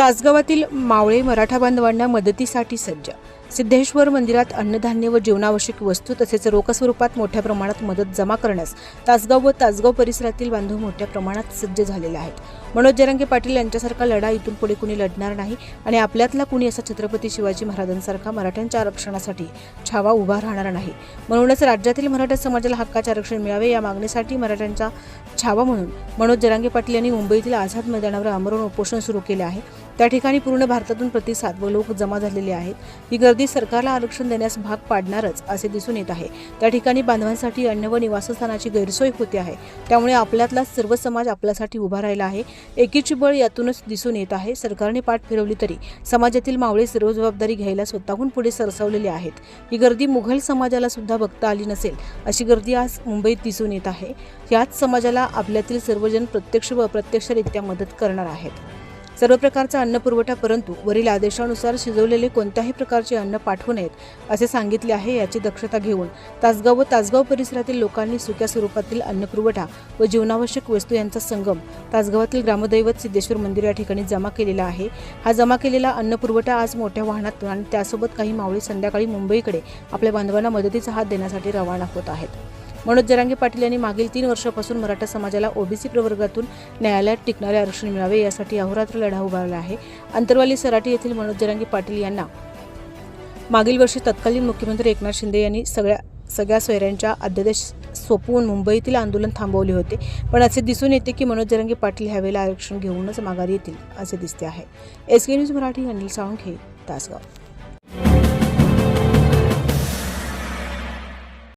तासगावातील मावळे मराठा बांधवांना मदतीसाठी सज्ज. सिद्धेश्वर मंदिरात अन्नधान्य व जीवनावश्यक वस्तू तसेच रोख स्वरूपात मोठ्या प्रमाणात मदत जमा करण्यास तासगाव व तासगाव परिसरातील बांधव मोठ्या प्रमाणात सज्ज झालेले आहेत. मनोज जरांगे पाटील यांच्यासारखा लढा इथून पुढे कुणी लढणार नाही आणि आपल्यातला कुणी असा छत्रपती शिवाजी महाराजांसारखा मराठ्यांच्या आरक्षणासाठी छावा उभा राहणार नाही. म्हणूनच राज्यातील मराठा समाजाला हक्काचे आरक्षण मिळावे या मागणीसाठी मराठ्यांचा छावा म्हणून मनोज जरांगे पाटील यांनी मुंबईतील आझाद मैदानावर आमरण उपोषण सुरू केले आहे. त्या ठिकाणी पूर्ण भारतातून प्रतिसाद व लोक जमा झालेले आहेत. ही गर्दी सरकारला आरक्षण देण्यास भाग पाडणारच असे दिसून येत आहे. त्या ठिकाणी बांधवांसाठी अन्न व निवासस्थानाची गैरसोय होते आहे. त्यामुळे आपल्यातला सर्व समाज आपल्यासाठी उभा राहिला आहे. एकीची बळ यातूनच दिसून येत आहे. सरकारने पाठ फिरवली तरी समाजातील मावळे सर्व जबाबदारी घ्यायला स्वतःहून पुढे सरसावलेले आहेत. ही गर्दी मुघल समाजाला सुद्धा बघता आली नसेल अशी गर्दी आज मुंबईत दिसून येत आहे. याच समाजाला आपल्यातील सर्वजण प्रत्यक्ष व अप्रत्यक्षरित्या मदत करणार आहेत. सर्व प्रकारचा अन्न पुरवठा परंतु वरील आदेशानुसार शिजवलेले कोणत्याही प्रकारचे अन्न पाठवू नयेत असे सांगितले आहे याची दक्षता घेऊन तासगाव व तासगाव परिसरातील लोकांनी सुक्या स्वरूपातील अन्न पुरवठा व जीवनावश्यक वस्तू यांचा संगम तासगावातील ग्रामदैवत सिद्धेश्वर मंदिर या ठिकाणी जमा केलेला आहे. हा जमा केलेला अन्न पुरवठा आज मोठ्या वाहनातून आणि त्यासोबत काही मावळी संध्याकाळी मुंबईकडे आपल्या बांधवांना मदतीचा हात देण्यासाठी रवाना होत आहेत. मनोज जरांगे पाटील यांनी मागील तीन वर्षापासून मराठा समाजाला ओबीसी प्रवर्गातून न्यायालयात टिकणारे आरक्षण मिळावे यासाठी अहोरात्र लढा उभारला आहे. अंतरवाली सराटी येथील मनोज जरांगे पाटील यांना मागील वर्षी तत्कालीन मुख्यमंत्री एकनाथ शिंदे यांनी सगळ्या सगळ्या सोयऱ्यांच्या अध्यादेश सोपवून मुंबईतील आंदोलन थांबवले होते. पण असे दिसून येते की मनोज जरंगे पाटील ह्यावेळेला आरक्षण घेऊनच माघारी येतील असे दिसते आहे. S K news Marathi Anil Salunkhe Tasgaon.